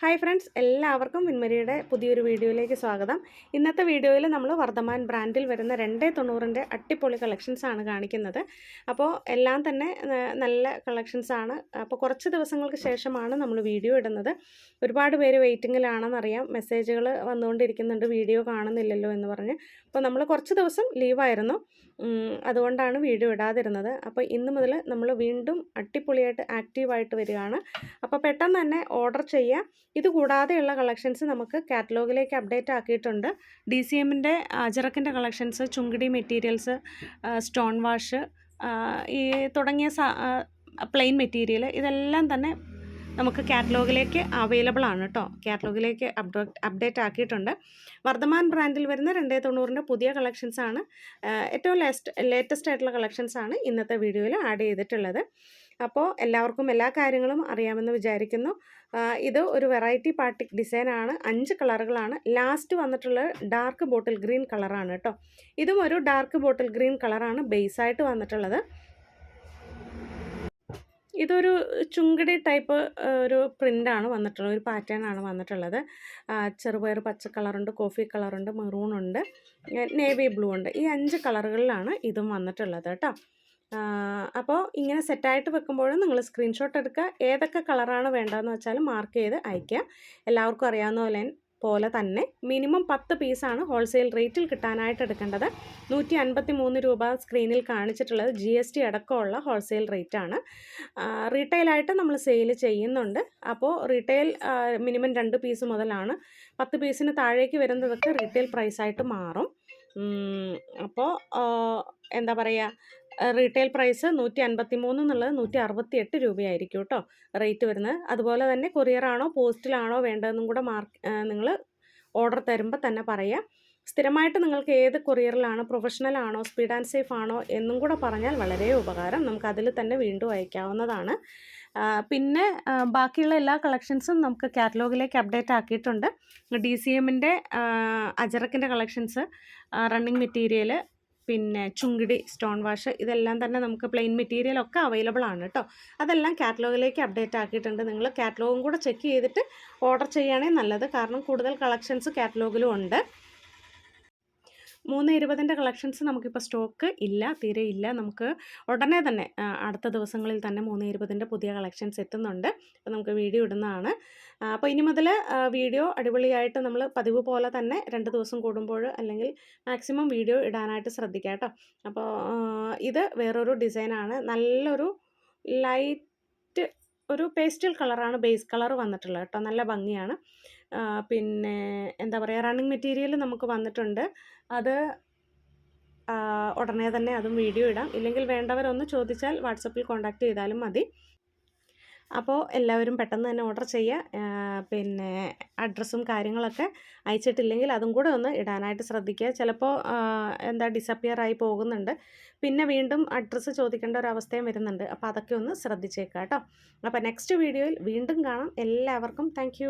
Hi friends എല്ലാവർക്കും വിൻമരിയുടെ പുതിയൊരു വീഡിയോയിലേക്ക് സ്വാഗതം. ഇന്നത്തെ വീഡിയോയിൽ നമ്മൾ വർദ്ധമാൻ ബ്രാൻഡിൽ വരുന്ന രണ്ടേ തൊണ്ണൂറിന്റെ അട്ടിപ്പൊളി കളക്ഷൻസാണ് കാണിക്കുന്നത്. അപ്പോൾ എല്ലാം തന്നെ നല്ല കളക്ഷൻസാണ് അപ്പോൾ കുറച്ച് ദിവസങ്ങൾക്ക് ശേഷമാണ് നമ്മൾ വീഡിയോ ഇടുന്നത്. ഒരുപാട് പേര് വെയിറ്റിങ്ങിലാണെന്നറിയാം. മെസ്സേജുകൾ വന്നുകൊണ്ടിരിക്കുന്നുണ്ട് വീഡിയോ കാണുന്നില്ലല്ലോ എന്ന് പറഞ്ഞ്. അപ്പോൾ നമ്മൾ കുറച്ച് ദിവസം ലീവായിരുന്നു അതുകൊണ്ടാണ് വീഡിയോ ഇടാതിരുന്നത്. അപ്പോൾ ഇന്ന് മുതൽ നമ്മൾ വീണ്ടും അട്ടിപ്പൊളിയായിട്ട് ആക്റ്റീവായിട്ട് വരികയാണ്. അപ്പോൾ പെട്ടെന്ന് തന്നെ ഓർഡർ ചെയ്യുക. ഇത് കൂടാതെയുള്ള കളക്ഷൻസ് നമുക്ക് കാറ്റലോഗിലേക്ക് അപ്ഡേറ്റ് ആക്കിയിട്ടുണ്ട്. ഡി സി എമ്മിന്റെ അജറക്കിന്റെ collections Chungidi materials stone wash ഈ തുടങ്ങിയ പ്ലെയിൻ മെറ്റീരിയൽ ഇതെല്ലാം തന്നെ നമുക്ക് കാറ്റലോഗിലേക്ക് അവൈലബിൾ ആണ് കേട്ടോ. കാറ്റലോഗിലേക്ക് അപ്ഡേറ്റ് അപ്ഡേറ്റ് ആക്കിയിട്ടുണ്ട്. വർദ്ധമാൻ ബ്രാൻഡിൽ വരുന്ന രണ്ടേ തൊണ്ണൂറിന്റെ പുതിയ കളക്ഷൻസാണ്. ഏറ്റവും ലേസ്റ്റ് ലേറ്റസ്റ്റ് ആയിട്ടുള്ള കളക്ഷൻസാണ് ഇന്നത്തെ വീഡിയോയിൽ ആഡ് ചെയ്തിട്ടുള്ളത്. അപ്പോൾ എല്ലാവർക്കും എല്ലാ കാര്യങ്ങളും അറിയാമെന്ന് വിചാരിക്കുന്നു. ഇത് ഒരു വെറൈറ്റി പാർട്ടി ഡിസൈനാണ് അഞ്ച് കളറുകളാണ്. ലാസ്റ്റ് വന്നിട്ടുള്ള ഡാർക്ക് ബോട്ടിൽ ഗ്രീൻ കളറാണ് കേട്ടോ. ഇതും ഒരു ഡാർക്ക് ബോട്ടിൽ ഗ്രീൻ കളറാണ് ബേസായിട്ട് വന്നിട്ടുള്ളത്. ഇതൊരു ചുങ്കടി ടൈപ്പ് ഒരു പ്രിന്റാണ് വന്നിട്ടുള്ളത്. ഒരു പാറ്റേൺ ആണ് വന്നിട്ടുള്ളത്. ചെറുപയർ പച്ച കളറുണ്ട് കോഫി കളറുണ്ട് മെറൂൺ ഉണ്ട് നേവി ബ്ലൂ ഉണ്ട്. ഈ അഞ്ച് കളറുകളിലാണ് ഇതും വന്നിട്ടുള്ളത് കേട്ടോ. അപ്പോൾ ഇങ്ങനെ സെറ്റായിട്ട് വെക്കുമ്പോഴും നിങ്ങൾ സ്ക്രീൻഷോട്ട് എടുക്കുക ഏതൊക്കെ കളറാണ് വേണ്ടതെന്ന് വെച്ചാൽ മാർക്ക് ചെയ്ത് അയയ്ക്കുക എല്ലാവർക്കും അറിയാവുന്ന പോലെ പോലെ തന്നെ മിനിമം പത്ത് പീസാണ് ഹോൾസെയിൽ റേറ്റിൽ കിട്ടാനായിട്ട് എടുക്കേണ്ടത്. നൂറ്റി അൻപത്തി മൂന്ന് രൂപ സ്ക്രീനിൽ കാണിച്ചിട്ടുള്ളത് ജി എസ് ടി അടക്കമുള്ള ഹോൾസെയിൽ റേറ്റാണ് റീറ്റെയിലായിട്ട് നമ്മൾ സെയിൽ ചെയ്യുന്നുണ്ട്. അപ്പോൾ റീറ്റെയിൽ മിനിമം രണ്ട് പീസ് മുതലാണ്. പത്ത് പീസിന് താഴേക്ക് വരുന്നതൊക്കെ റീറ്റെയിൽ പ്രൈസായിട്ട് മാറും. അപ്പോൾ എന്താ പറയുക റീറ്റെയിൽ പ്രൈസ് നൂറ്റി അൻപത്തി മൂന്ന് എന്നുള്ളത് നൂറ്റി അറുപത്തി എട്ട് രൂപയായിരിക്കും കേട്ടോ റേറ്റ് വരുന്നത്. അതുപോലെ തന്നെ കൊറിയറാണോ പോസ്റ്റിലാണോ വേണ്ടതെന്നും കൂടെ മാർക്ക് നിങ്ങൾ ഓർഡർ തരുമ്പോൾ തന്നെ പറയുക സ്ഥിരമായിട്ട് നിങ്ങൾക്ക് ഏത് കൊറിയറിലാണോ പ്രൊഫഷണൽ ആണോ സ്പീഡ് ആൻഡ് സേഫ് ആണോ എന്നും കൂടെ പറഞ്ഞാൽ വളരെ ഉപകാരം. നമുക്ക് അതിൽ തന്നെ വീണ്ടും അയക്കാവുന്നതാണ്. പിന്നെ ബാക്കിയുള്ള എല്ലാ കളക്ഷൻസും നമുക്ക് കാറ്റലോഗിലേക്ക് അപ്ഡേറ്റ് ആക്കിയിട്ടുണ്ട്. ഡി സി എമ്മിന്റെ അജറക്കിന്റെ കളക്ഷൻസ് റണ്ണിങ് മെറ്റീരിയൽ പിന്നെ ചുങ്കിടി സ്റ്റോൺ വാഷ് ഇതെല്ലാം തന്നെ നമുക്ക് പ്ലെയിൻ മെറ്റീരിയൽ ഒക്കെ അവൈലബിൾ ആണ് കേട്ടോ. അതെല്ലാം കാറ്റലോഗിലേക്ക് അപ്ഡേറ്റ് ആക്കിയിട്ടുണ്ട്. നിങ്ങൾ കാറ്റലോഗും കൂടെ ചെക്ക് ചെയ്തിട്ട് ഓർഡർ ചെയ്യുകയാണെങ്കിൽ നല്ലത്. കാരണം കൂടുതൽ കളക്ഷൻസ് കാറ്റലോഗിലും ഉണ്ട്. മൂന്ന് ഇരുപതിന്റെ കളക്ഷൻസ് നമുക്കിപ്പോൾ സ്റ്റോക്ക് ഇല്ല തീരെ ഇല്ല. നമുക്ക് ഉടനെ തന്നെ അടുത്ത ദിവസങ്ങളിൽ തന്നെ മൂന്ന് ഇരുപതിന്റെ പുതിയ കളക്ഷൻസ് എത്തുന്നുണ്ട്. അപ്പോൾ നമുക്ക് വീഡിയോ ഇടുന്നതാണ്. അപ്പോൾ ഇനി മുതൽ വീഡിയോ അടിപൊളിയായിട്ട് നമ്മൾ പതിവ് പോലെ തന്നെ രണ്ട് ദിവസം കൂടുമ്പോൾ അല്ലെങ്കിൽ മാക്സിമം വീഡിയോ ഇടാനായിട്ട് ശ്രദ്ധിക്കാം കേട്ടോ. അപ്പോൾ ഇത് വേറൊരു ഡിസൈനാണ്. നല്ലൊരു ലൈറ്റ് ഒരു പേസ്റ്റൽ കളറാണ് ബേസ് കളർ വന്നിട്ടുള്ളത് കേട്ടോ. നല്ല ഭംഗിയാണ്. പിന്നെ എന്താ പറയുക റണ്ണിങ് മെറ്റീരിയൽ നമുക്ക് വന്നിട്ടുണ്ട്. അത് ഉടനെ തന്നെ അതും വീഡിയോ ഇടാം. ഇല്ലെങ്കിൽ വേണ്ടവരൊന്ന് ചോദിച്ചാൽ വാട്സപ്പിൽ കോൺടാക്റ്റ് ചെയ്താലും മതി. അപ്പോൾ എല്ലാവരും പെട്ടെന്ന് തന്നെ ഓർഡർ ചെയ്യുക പിന്നെ അഡ്രസ്സും കാര്യങ്ങളൊക്കെ അയച്ചിട്ടില്ലെങ്കിൽ അതും കൂടെ ഒന്ന് ഇടാനായിട്ട് ശ്രദ്ധിക്കുക. ചിലപ്പോൾ എന്താ ഡിസപ്പിയർ ആയി പോകുന്നുണ്ട്. പിന്നെ വീണ്ടും അഡ്രസ്സ് ചോദിക്കേണ്ട ഒരു അവസ്ഥയും വരുന്നുണ്ട്. അപ്പോൾ അതൊക്കെ ഒന്ന് ശ്രദ്ധിച്ചേക്കാം കേട്ടോ അപ്പോൾ നെക്സ്റ്റ് വീഡിയോയിൽ വീണ്ടും കാണാം. എല്ലാവർക്കും താങ്ക്